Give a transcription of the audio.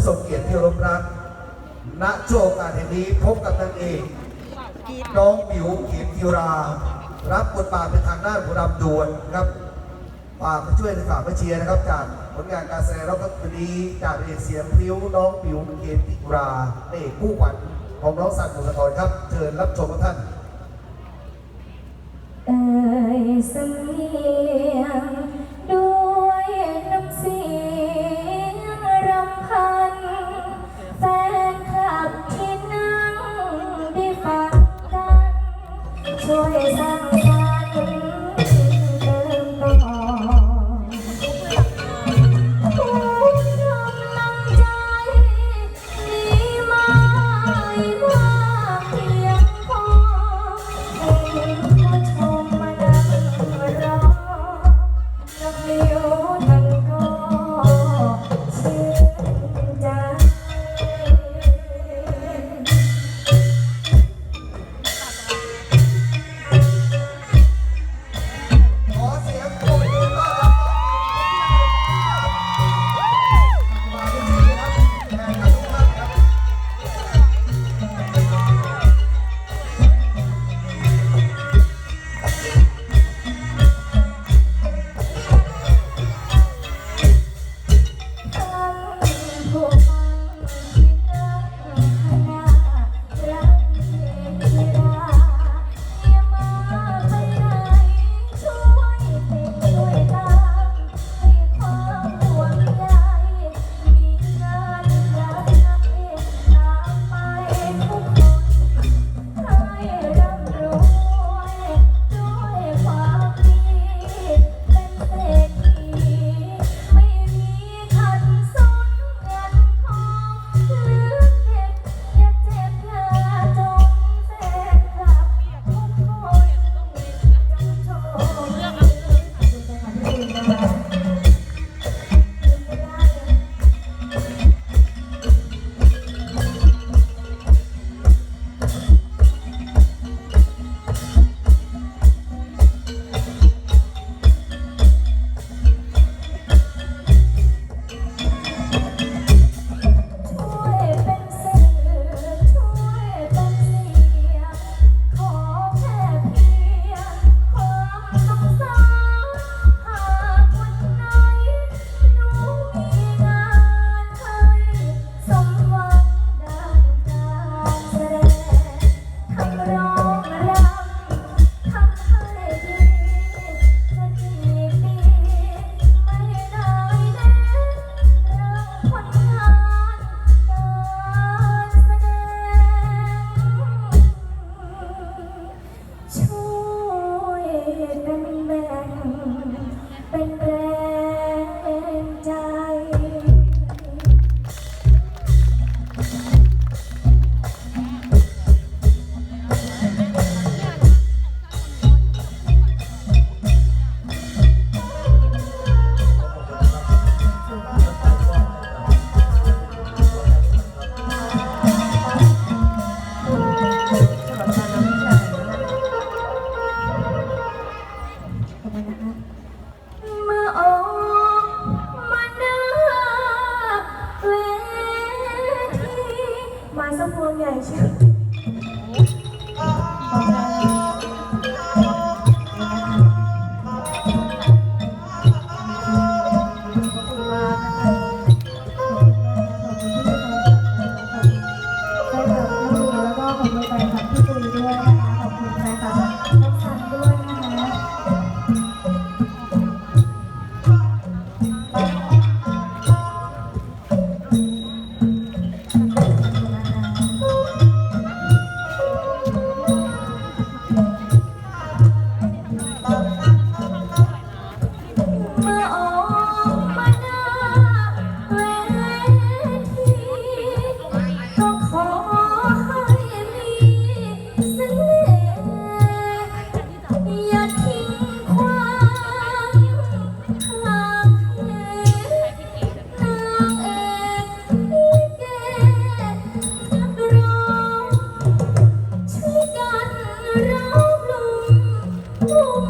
ู้ทรงเกียรติที่รบรัก ณ ช่วงการแห่งนี้พบกับนางเองน้องผิวเขียนทิรา รับบทบาทเป็นทางด้านผู้รำดวนครับฝากมาช่วยฝากมาเชียร์นะครับ จากผลงานการแสดงแล้ก็วันนี้จากเอกเสียงพิ้วน้องผิวเขียนทิราเอกคู่ขวัญของน้องสันบุษกรครับ เชิญรับชมท่านเอ่ยสมี Oh. สักพวงใหญ่เชียว 不